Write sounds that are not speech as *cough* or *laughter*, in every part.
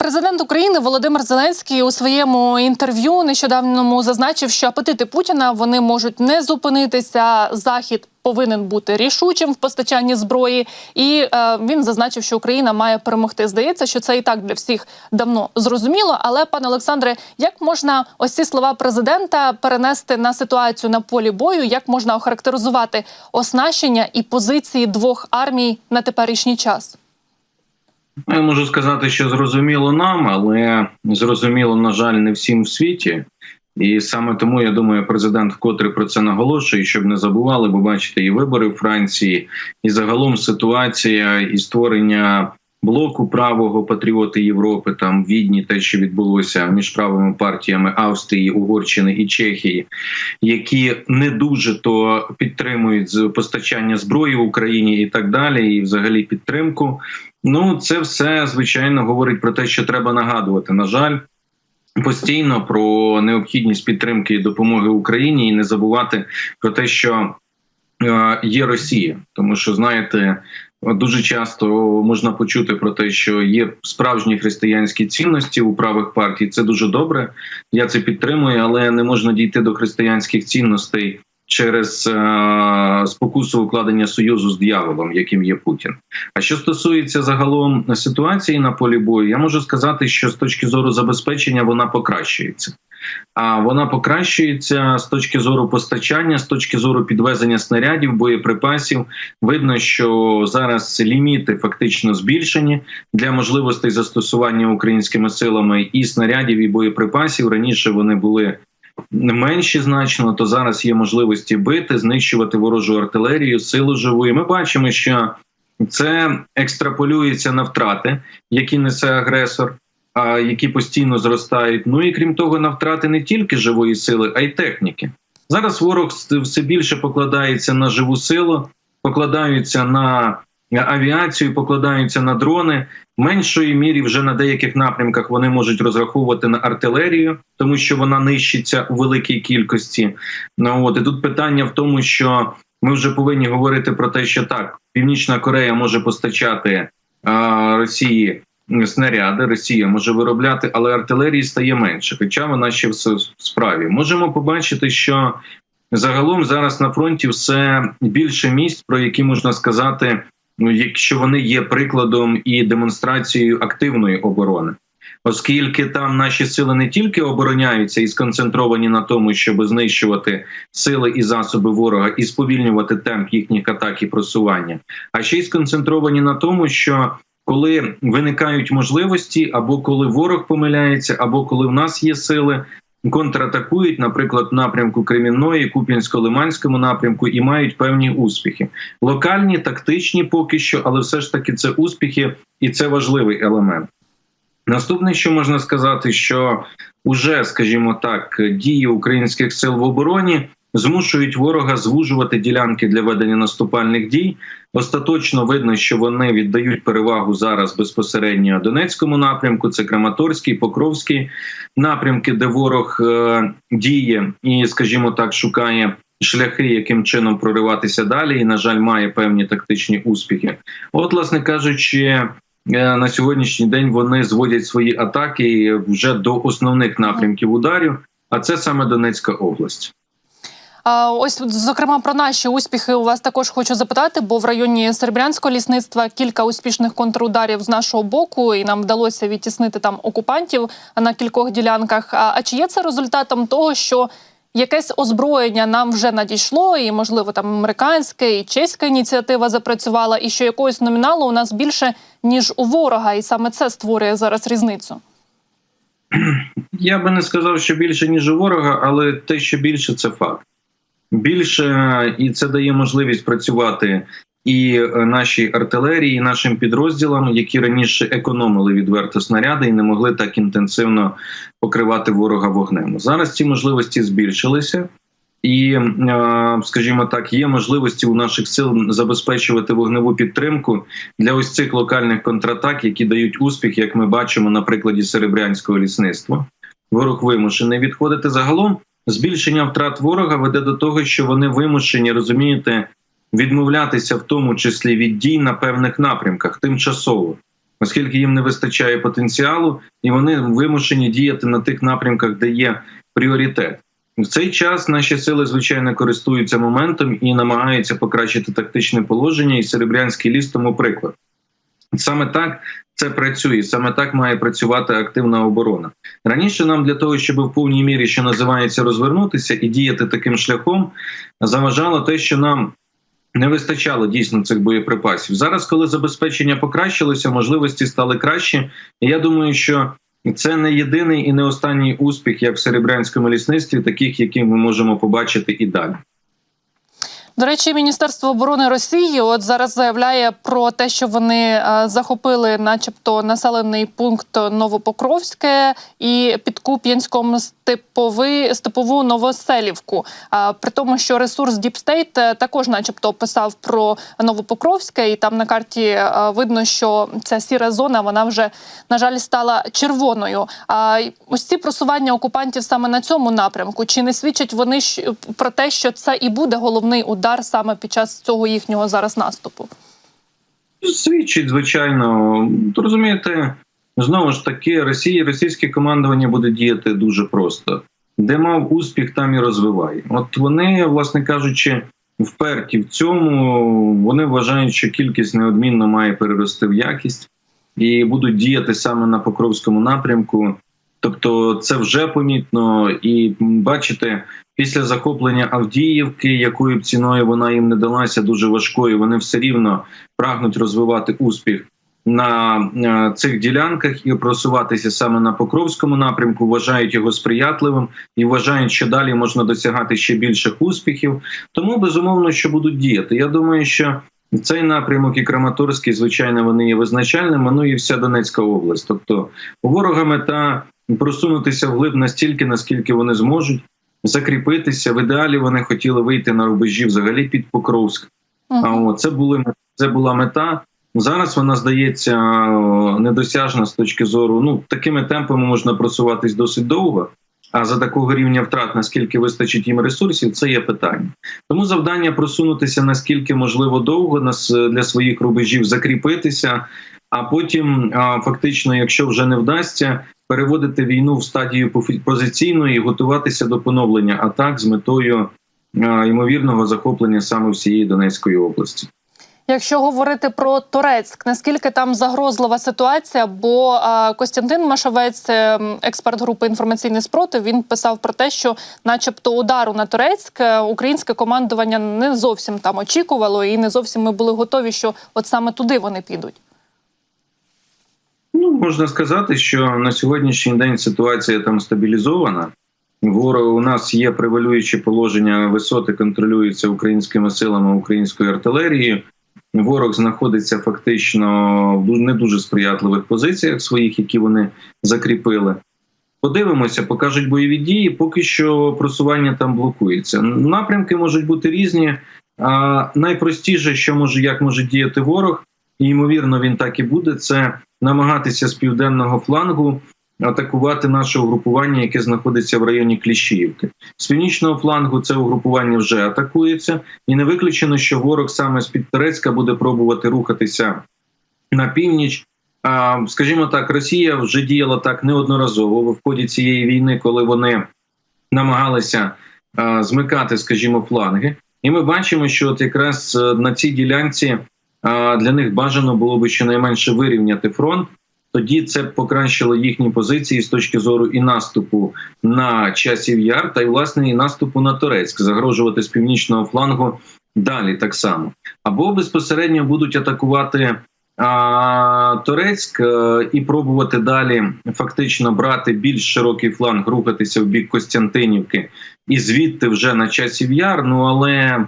Президент України Володимир Зеленський у своєму інтерв'ю нещодавньому зазначив, що апетити Путіна вони можуть не зупинитися. Захід повинен бути рішучим в постачанні зброї, і е, він зазначив, що Україна має перемогти. Здається, що це і так для всіх давно зрозуміло. Але пане Олександре, як можна ось ці слова президента перенести на ситуацію на полі бою? Як можна охарактеризувати оснащення і позиції двох армій на теперішній час? Я можу сказати, що зрозуміло нам, але зрозуміло, на жаль, не всім в світі. І саме тому я думаю, президент вкотре про це наголошує, щоб не забували, бо бачите, і вибори в Франції, і загалом ситуація і створення блоку правого патріоти Європи, там Відні, те, що відбулося між правими партіями Австрії, Угорщини і Чехії, які не дуже то підтримують постачання зброї в Україні і так далі, і взагалі підтримку. Ну, це все звичайно говорить про те, що треба нагадувати. На жаль, постійно про необхідність підтримки і допомоги Україні, і не забувати про те, що е, є Росія, тому що знаєте. Дуже часто можна почути про те, що є справжні християнські цінності у правих партій. Це дуже добре. Я це підтримую, але не можна дійти до християнських цінностей через е спокусу укладення союзу з дияволом, яким є Путін. А що стосується загалом ситуації на полі бою, я можу сказати, що з точки зору забезпечення вона покращується. А вона покращується з точки зору постачання, з точки зору підвезення снарядів, боєприпасів. Видно, що зараз ліміти фактично збільшені для можливостей застосування українськими силами і снарядів, і боєприпасів. Раніше вони були менші значно, то зараз є можливості бити, знищувати ворожу артилерію, силу живу. І Ми бачимо, що це екстраполюється на втрати, які несе агресор, а які постійно зростають. Ну і крім того, на втрати не тільки живої сили, а й техніки. Зараз ворог все більше покладається на живу силу, покладаються на авіацію, покладаються на дрони. В меншої мірі вже на деяких напрямках вони можуть розраховувати на артилерію, тому що вона нищиться у великій кількості. Ну от і тут питання в тому, що ми вже повинні говорити про те, що так, Північна Корея може постачати а, Росії снаряди, Росія може виробляти, але артилерії стає менше, хоча вона ще в справі. Можемо побачити, що загалом зараз на фронті все більше місць, про які можна сказати якщо вони є прикладом і демонстрацією активної оборони. Оскільки там наші сили не тільки обороняються і сконцентровані на тому, щоб знищувати сили і засоби ворога і сповільнювати темп їхніх атак і просування, а ще й сконцентровані на тому, що коли виникають можливості, або коли ворог помиляється, або коли в нас є сили, контратакують, наприклад, в напрямку Кремінної, Куп'янсько-Лиманському напрямку і мають певні успіхи. Локальні, тактичні поки що, але все ж таки це успіхи, і це важливий елемент. Наступне, що можна сказати, що уже, скажімо так, дії українських сил в обороні змушують ворога звужувати ділянки для ведення наступальних дій. Остаточно видно, що вони віддають перевагу зараз безпосередньо Донецькому напрямку. Це Краматорський, Покровський напрямки, де ворог е діє і, скажімо так, шукає. Шляхи, яким чином прориватися далі, і на жаль, має певні тактичні успіхи. От, власне кажучи, е, на сьогоднішній день вони зводять свої атаки вже до основних напрямків ударів. А це саме Донецька область. Ось зокрема про наші успіхи у вас також хочу запитати, бо в районі Серебрянського лісництва кілька успішних контрударів з нашого боку, і нам вдалося відтіснити там окупантів на кількох ділянках. А чи є це результатом того, що якесь озброєння нам вже надійшло, і можливо там американська і чеська ініціатива запрацювала, і що якогось номіналу у нас більше ніж у ворога, і саме це створює зараз різницю? Я би не сказав, що більше ніж у ворога, але те, що більше, це факт більше, і це дає можливість працювати і е, нашій артилерії, і нашим підрозділам, які раніше економили відверто снаряди і не могли так інтенсивно покривати ворога вогнем. Зараз ці можливості збільшилися. І, е, скажімо так, є можливості у наших сил забезпечувати вогневу підтримку для ось цих локальних контратак, які дають успіх, як ми бачимо на прикладі серебрянського лісництва. Ворог вимушений відходити загалом. Збільшення втрат ворога веде до того, що вони вимушені розумієте відмовлятися, в тому числі від дій на певних напрямках, тимчасово. оскільки їм не вистачає потенціалу, і вони вимушені діяти на тих напрямках, де є пріоритет. В цей час наші сили звичайно користуються моментом і намагаються покращити тактичне положення. І Серебрянський ліс тому приклад. Саме так це працює, саме так має працювати активна оборона. Раніше нам для того, щоб в повній мірі, що називається, розвернутися і діяти таким шляхом, заважало те, що нам не вистачало дійсно цих боєприпасів. Зараз, коли забезпечення покращилося, можливості стали кращі. І я думаю, що це не єдиний і не останній успіх, як в серебрянському лісництві, таких, які ми можемо побачити і далі. До речі, Міністерство оборони Росії от зараз заявляє про те, що вони е, захопили, начебто, населений пункт Новопокровське і під Куп'янськом степови степову Новоселівку. А при тому, що ресурс е, також, начебто, писав про Новопокровське, і там на карті е, видно, що ця сіра зона вона вже на жаль стала червоною. А ось ці просування окупантів саме на цьому напрямку, чи не свідчать вони про те, що це і буде головний удар саме під час цього їхнього зараз наступу? Свідчить, звичайно, розумієте, знову ж таки, Росії, російське командування буде діяти дуже просто. Де мав успіх, там і розвиває. От вони, власне кажучи, вперті в цьому. Вони вважають, що кількість неодмінно має перерости в якість і будуть діяти саме на Покровському напрямку. Тобто, це вже помітно, і бачите, після захоплення Авдіївки, якою б ціною вона їм не далася, дуже важкою, вони все рівно прагнуть розвивати успіх на е, цих ділянках і просуватися саме на Покровському напрямку. Вважають його сприятливим і вважають, що далі можна досягати ще більших успіхів. Тому безумовно, що будуть діяти. Я думаю, що цей напрямок і Краматорський, звичайно, вони є визначальними. Ну і вся Донецька область. Тобто, у ворога мета просунутися вглиб настільки, наскільки вони зможуть. Закріпитися в ідеалі вони хотіли вийти на рубежі взагалі під Покровськ. А от це були це була мета. Зараз вона здається недосяжна з точки зору. Ну такими темпами можна просуватись досить довго. А за такого рівня втрат, наскільки вистачить їм ресурсів, це є питання. Тому завдання просунутися наскільки можливо довго нас для своїх рубежів закріпитися, а потім фактично, якщо вже не вдасться, переводити війну в стадію позиційної, і готуватися до поновлення атак з метою ймовірного захоплення саме всієї Донецької області. Якщо говорити про Турецьк, наскільки там загрозлива ситуація? Бо Костянтин Машавець, е, експерт групи інформаційний спротив, він писав про те, що, начебто, удару на Турецьк е, українське командування не зовсім там очікувало, і не зовсім ми були готові, що от саме туди вони підуть. Ну можна сказати, що на сьогоднішній день ситуація там стабілізована. Ворог у нас є превалююче положення висоти, контролюються українськими силами українською артилерією. Ворог знаходиться фактично в не дуже сприятливих позиціях своїх, які вони закріпили. Подивимося, покажуть бойові дії. Поки що просування там блокується. Напрямки можуть бути різні. А найпростіше, що може як може діяти ворог, і ймовірно, він так і буде. Це намагатися з південного флангу атакувати наше угрупування, яке знаходиться в районі Кліщіївки. З північного флангу це угрупування вже атакується, і не виключено, що ворог саме з під Терецька буде пробувати рухатися на північ. А, скажімо так, Росія вже діяла так неодноразово в ході цієї війни, коли вони намагалися змикати, скажімо, фланги. І ми бачимо, що от якраз е, на цій ділянці для них бажано було би щонайменше вирівняти фронт. Тоді це покращило їхні позиції з точки зору і наступу на часів яр, та й власне і наступу на Турецьк, загрожувати з північного флангу далі так само. Або безпосередньо будуть атакувати а, Турецьк е, і пробувати далі фактично брати більш широкий фланг, рухатися в бік Костянтинівки і звідти вже на часів яр. Ну але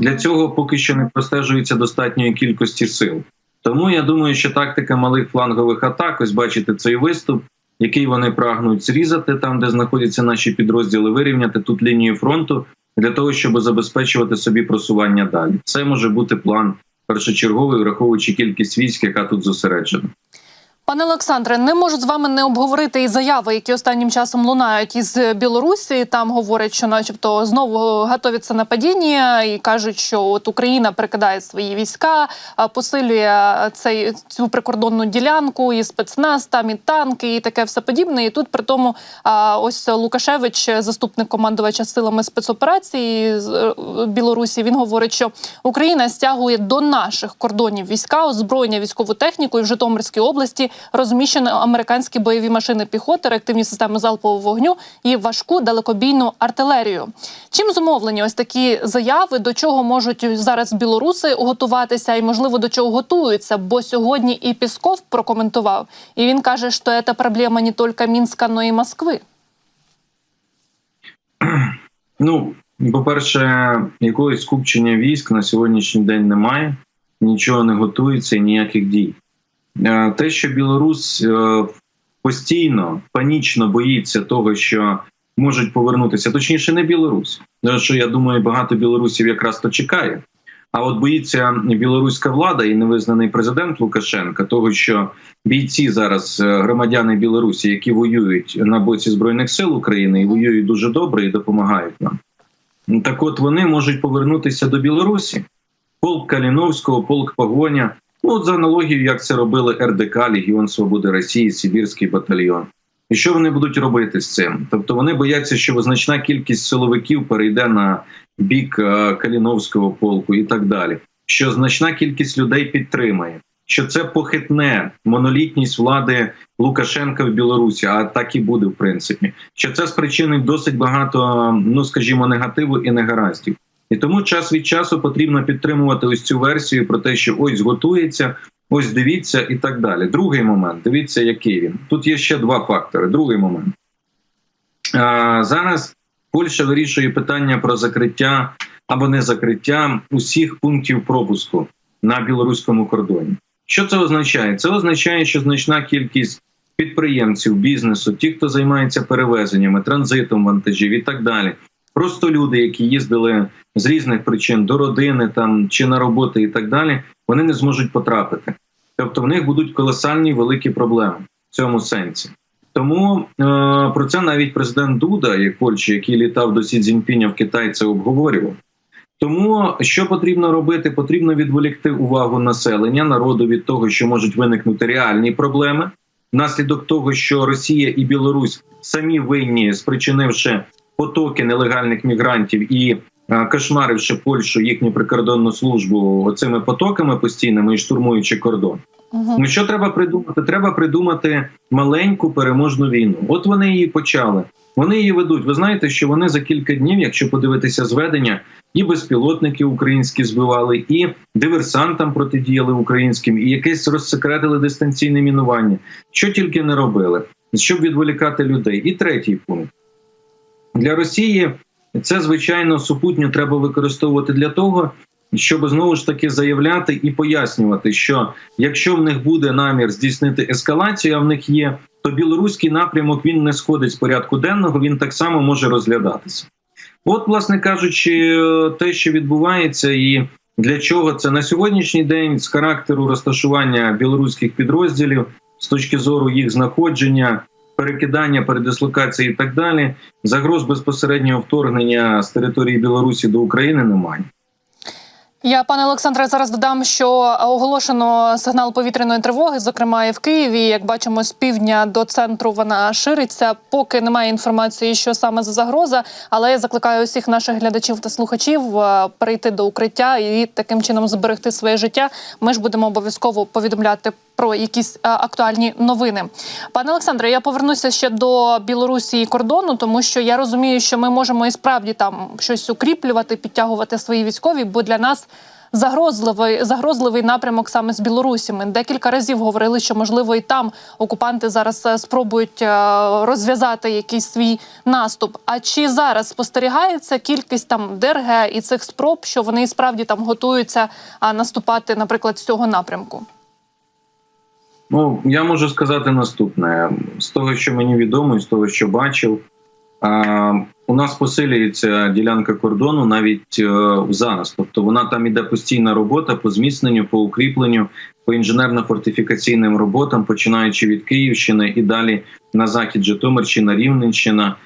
для цього поки що не простежується достатньої кількості сил. Тому я думаю, що тактика малих флангових атак, ось бачите цей виступ, який вони прагнуть зрізати там, де знаходяться наші підрозділи, вирівняти тут лінію фронту для того, щоб забезпечувати собі просування далі. Це може бути план першочерговий, враховуючи кількість військ, яка тут зосереджена. Пане Олександре, не можу з вами не обговорити і заяви, які останнім часом лунають із Білорусі. Там говорять, що, начебто, знову готовиться нападіння, і кажуть, що от Україна перекидає свої війська, посилює цей цю прикордонну ділянку, і спецназ, там і танки, і таке все подібне. І тут при тому, ось Лукашевич, заступник командувача силами спецоперації е, Білорусі, він говорить, що Україна стягує до наших кордонів війська, озброєння, військову техніку і в Житомирській області розміщено американські бойові машини піхоти, реактивні системи залпового вогню і важку далекобійну артилерію. Чим зумовлені ось такі заяви, до чого можуть зараз білоруси готуватися, і можливо до чого готуються? Бо сьогодні і Пісков прокоментував, і він каже, що це проблема не тільки Мінська, но і Москви. *clears throat* Ну, по-перше, якогось скупчення військ на сьогоднішній день немає, нічого не готується і ніяких дій. Е, Те, що Білорусь е, постійно панічно боїться того, що можуть повернутися, точніше, не Білорусь, що я думаю, багато білорусів якраз то чекає. А от боїться білоруська влада і невизнаний президент Лукашенка, того що бійці зараз е, громадяни Білорусі, які воюють на боці збройних сил України і воюють дуже добре і допомагають нам. Так, от вони можуть повернутися до Білорусі. Полк Каліновського, полк Погоня. Ну, от за аналогією, як це робили РДК, Легіон Свободи Росії, Сибірський батальйон. І що вони будуть робити з цим? Тобто вони бояться, що значна кількість силовиків перейде на бік е, Каліновського полку і так далі. Що значна кількість людей підтримає, що це похитне монолітність влади Лукашенка в Білорусі, а так і буде в принципі. Що це спричинить досить багато, ну скажімо, негативу і негараздів. І тому час від часу потрібно підтримувати ось цю версію про те, що ось готується, ось дивіться і так далі. Другий момент, дивіться, який він. Тут є ще два фактори. Другий момент. А, зараз Польща вирішує питання про закриття або не закриття усіх пунктів пропуску на білоруському кордоні. Що це означає? Це означає, що значна кількість підприємців, бізнесу, ті, хто займається перевезеннями, транзитом вантажів і так далі. Просто люди, які їздили з різних причин до родини там чи на роботи, і так далі, вони не зможуть потрапити. Тобто в них будуть колосальні великі проблеми в цьому сенсі. Тому е, про це навіть президент Дуда, як Польщі, який літав до Сі Цзіньпіня в Китай, це обговорював. Тому що потрібно робити? Потрібно відволікти увагу населення, народу від того, що можуть виникнути реальні проблеми, внаслідок того, що Росія і Білорусь самі винні, спричинивши потоки нелегальних мігрантів і е, кошмаривши Польщу їхню прикордонну службу оцими потоками постійними і штурмуючи кордон. Угу. Ну що треба придумати? Треба придумати маленьку переможну війну. От вони її почали. Вони її ведуть. Ви знаєте, що вони за кілька днів, якщо подивитися зведення, і безпілотники українські збивали, і диверсантам протидіяли українським, і якесь розсекретили дистанційне мінування. Що тільки не робили, щоб відволікати людей. І третій пункт для Росії це звичайно супутньо треба використовувати для того, щоб знову ж таки заявляти і пояснювати, що якщо в них буде намір здійснити ескалацію, а в них є, то білоруський напрямок він не сходить з порядку денного, він так само може розглядатися. От, власне кажучи, те, що відбувається, і для чого це на сьогоднішній день з характеру розташування білоруських підрозділів з точки зору їх знаходження. Перекидання, передислокації і так далі, загроз безпосереднього вторгнення з території Білорусі до України немає. Я, пане Олександре, зараз додам, що оголошено сигнал повітряної тривоги, зокрема і в Києві. Як бачимо, з півдня до центру вона шириться. Поки немає інформації, що саме за загроза, але я закликаю усіх наших глядачів та слухачів е, перейти до укриття і таким чином зберегти своє життя. Ми ж будемо обов'язково повідомляти про якісь е, актуальні новини. Пане Олександре, я повернуся ще до Білорусі і кордону, тому що я розумію, що ми можемо і справді там щось укріплювати, підтягувати свої військові, бо для нас. Загрозливий загрозливий напрямок саме з Білорусі. Ми декілька разів говорили, що можливо і там окупанти зараз е, спробують е, розв'язати якийсь свій наступ. А чи зараз спостерігається кількість там ДРГ і цих спроб, що вони справді там готуються наступати, наприклад, з цього напрямку? Ну я можу сказати наступне: з того, що мені відомо, і з того, що бачив, у нас посилюється ділянка кордону навіть е, зараз. Тобто вона там іде постійна робота по зміцненню, по укріпленню, по інженерно-фортифікаційним роботам, починаючи від Київщини і далі на захід Житомирщина, Рівненщина.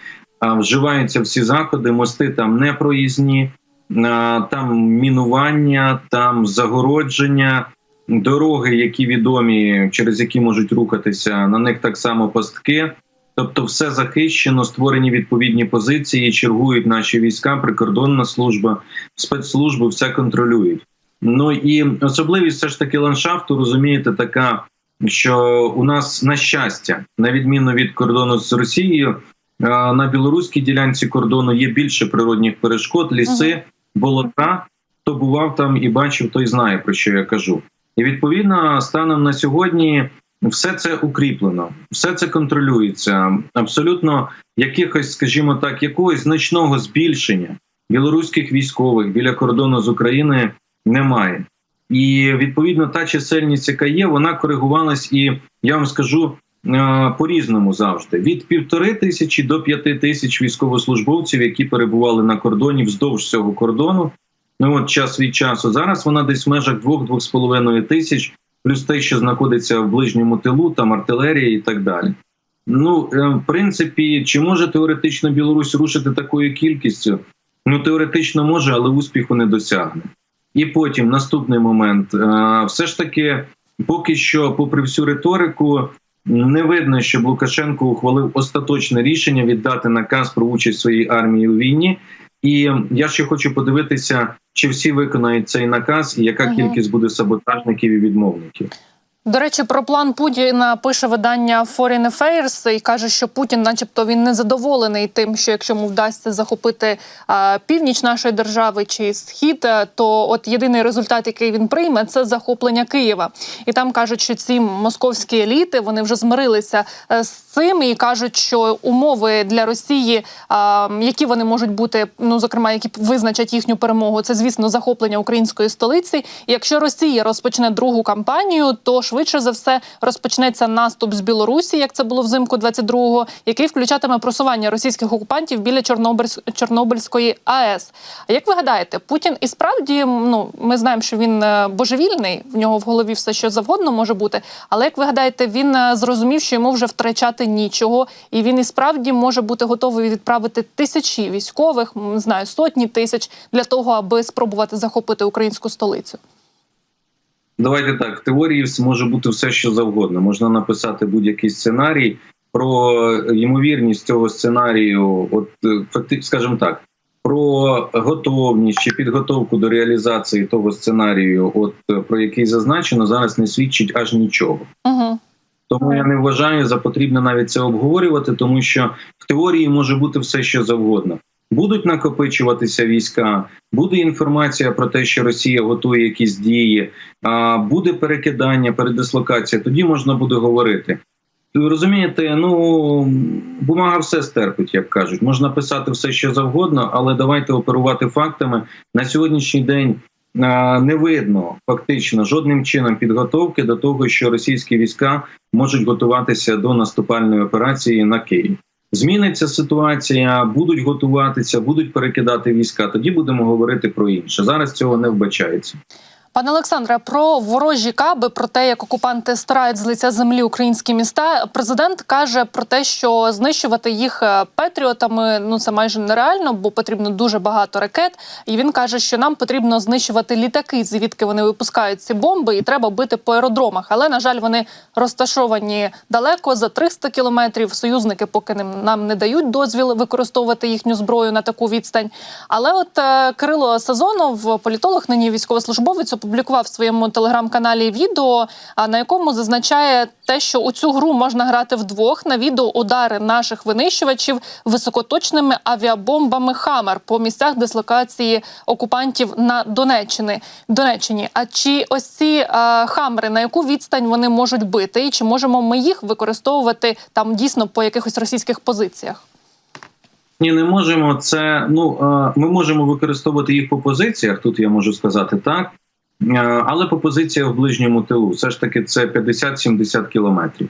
А, вживаються всі заходи, мости там не проїзні, а, там мінування, там загородження, дороги, які відомі, через які можуть рухатися. На них так само пастки. Тобто, все захищено, створені відповідні позиції, чергують наші війська, прикордонна служба, спецслужби, все контролюють. Ну і особливість все ж таки ландшафту, розумієте, така, що у нас на щастя, на відміну від кордону з Росією, е, на білоруській ділянці кордону є більше природних перешкод, ліси, болота. Хто бував там і бачив, той знає про що я кажу. І відповідно, станом на сьогодні все це укріплено, все це контролюється. Абсолютно якихось, скажімо так, якогось значного збільшення білоруських військових біля кордону з України немає. І відповідно та чисельність, яка є, вона коригувалась, і я вам скажу е, по-різному завжди: від півтори тисячі до п'яти тисяч військовослужбовців, які перебували на кордоні вздовж цього кордону. Ну от час від часу. Зараз вона десь в межах двох-двох з половиною тисяч, плюс те, що знаходиться в ближньому тилу, там артилерія і так далі. Ну, е, в принципі, чи може теоретично Білорусь рушити такою кількістю? Ну, теоретично може, але успіху не досягне. І потім наступний момент. Е, Все ж таки, поки що, попри всю риторику, не видно, щоб Лукашенко ухвалив остаточне рішення віддати наказ про участь своєї армії у війні. І я ще хочу подивитися, чи всі виконають цей наказ, і яка Мгм. кількість буде саботажників і відмовників. До речі, про план Путіна пише видання Foreign Affairs і каже, що Путін, начебто, він не задоволений тим, що якщо йому вдасться захопити а, північ нашої держави чи схід, е, то от єдиний результат, який він прийме, це захоплення Києва. І там кажуть, що ці московські еліти вони вже змирилися е, з цим і кажуть, що умови для Росії, які вони можуть бути, ну зокрема, які визначать їхню перемогу, це звісно захоплення української столиці. І якщо Росія розпочне другу кампанію, то швидше за все розпочнеться наступ з Білорусі, як це було взимку 22-го, який включатиме просування російських окупантів біля Чорнобильсь- Чорнобильської АЕС. А як ви гадаєте, Путін і справді ну ми знаємо, що він е, божевільний, в нього в голові все що завгодно може бути. Але як ви гадаєте, він е, зрозумів, що йому вже втрачати нічого, і він і справді може бути готовий відправити тисячі військових, не знаю, сотні тисяч для того, аби спробувати захопити українську столицю. Давайте так. В теорії може бути все, що завгодно. Можна написати будь-який сценарій. Про ймовірність цього сценарію, от е, скажімо так, про готовність чи підготовку до реалізації того сценарію, от е, про який зазначено, зараз не свідчить аж нічого. Угу. Тому я не вважаю за потрібне навіть це обговорювати, тому що в теорії може бути все, що завгодно. Будуть накопичуватися війська, буде інформація про те, що Росія готує якісь дії, буде перекидання, передислокація. Тоді можна буде говорити. Розумієте, ну бумага все стерпить, як кажуть. Можна писати все, що завгодно, але давайте оперувати фактами на сьогоднішній день. Не видно фактично жодним чином підготовки до того, що російські війська можуть готуватися до наступальної операції на Київ. Зміниться ситуація, будуть готуватися, будуть перекидати війська. Тоді будемо говорити про інше. Зараз цього не вбачається. Пане Олександре, про ворожі каби, про те, як окупанти стирають з лиця землі українські міста. Президент каже про те, що знищувати їх е, петріотами ну це майже нереально, бо потрібно дуже багато ракет. І він каже, що нам потрібно знищувати літаки, звідки вони випускають ці бомби, і треба бити по аеродромах. Але на жаль, вони розташовані далеко за 300 кілометрів. Союзники поки нам не дають дозвіл використовувати їхню зброю на таку відстань. Але от е, Кирило Сазонов, політолог, нині військовослужбовець, опублікував в своєму телеграм-каналі відео, а, на якому зазначає те, що у цю гру можна грати вдвох. На відео удари наших винищувачів високоточними авіабомбами Хамер по місцях дислокації окупантів на Донеччини. Донеччині. А чи ось ці е, хамери на яку відстань вони можуть бити, і чи можемо ми їх використовувати там дійсно по якихось російських позиціях? Ні, не можемо. Це ну ми можемо використовувати їх по позиціях. Тут я можу сказати так, але по позиціях в ближньому тилу, все ж таки, це 50-70 кілометрів.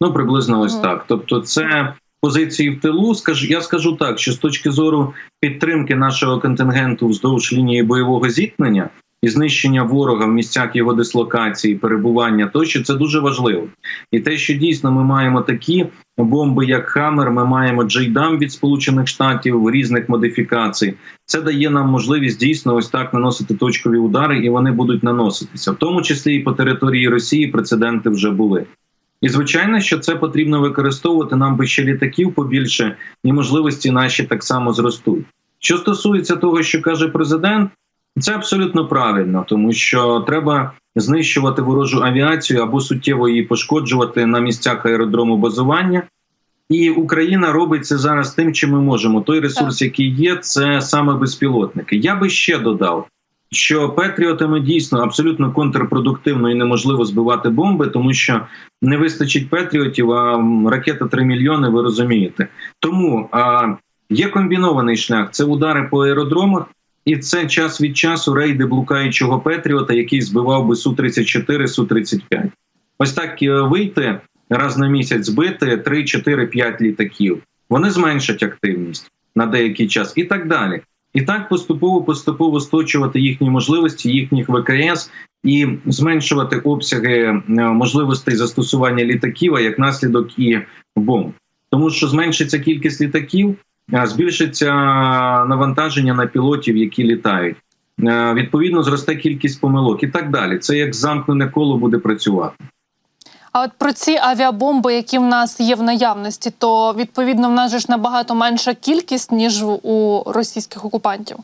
Ну приблизно ось так. Тобто, це позиції в тилу. Скажу, я скажу так, що з точки зору підтримки нашого контингенту вздовж лінії бойового зіткнення і знищення ворога в місцях його дислокації, перебування, тощо це дуже важливо. І те, що дійсно ми маємо такі бомби, як Хаммер, ми маємо Джейдам від Сполучених Штатів різних модифікацій. Це дає нам можливість дійсно ось так наносити точкові удари, і вони будуть наноситися, в тому числі і по території Росії прецеденти вже були. І звичайно, що це потрібно використовувати нам би ще літаків побільше, і можливості наші так само зростуть. Що стосується того, що каже президент, це абсолютно правильно, тому що треба знищувати ворожу авіацію або суттєво її пошкоджувати на місцях аеродрому базування. І Україна робить це зараз тим, чим ми можемо. Той ресурс, який є, це саме безпілотники. Я би ще додав, що Петріотами дійсно абсолютно контрпродуктивно і неможливо збивати бомби, тому що не вистачить Петріотів, а ракета 3 мільйони, ви розумієте. Тому а, є комбінований шлях: це удари по аеродромах. І це час від часу рейди блукаючого Петріота, який збивав би су 34 су 35 Ось так е, вийти раз на місяць, збити 3, 4, 5 літаків. Вони зменшать активність на деякий час, і так далі. І так поступово поступово сточувати їхні можливості, їхніх ВКС і зменшувати обсяги е, можливостей застосування літаків, а як наслідок і бомб. Тому що зменшиться кількість літаків, збільшиться навантаження на пілотів, які літають. Е, Відповідно, зросте кількість помилок і так далі. Це як замкнене коло буде працювати. А от про ці авіабомби, які в нас є в наявності, то відповідно в нас же ж набагато менша кількість ніж у російських окупантів.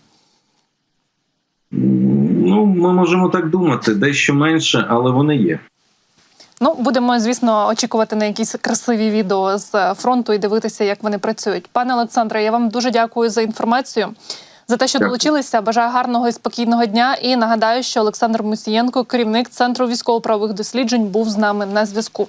Ну, ми можемо так думати, дещо менше, але вони є. Ну, будемо, звісно, очікувати на якісь красиві відео з е, фронту і дивитися, як вони працюють. Пане Олександре, я вам дуже дякую за інформацію, за те, що Дякую. долучилися. Бажаю гарного і спокійного дня. І нагадаю, що Олександр Мусієнко, керівник центру військово-правових досліджень, був з нами на зв'язку.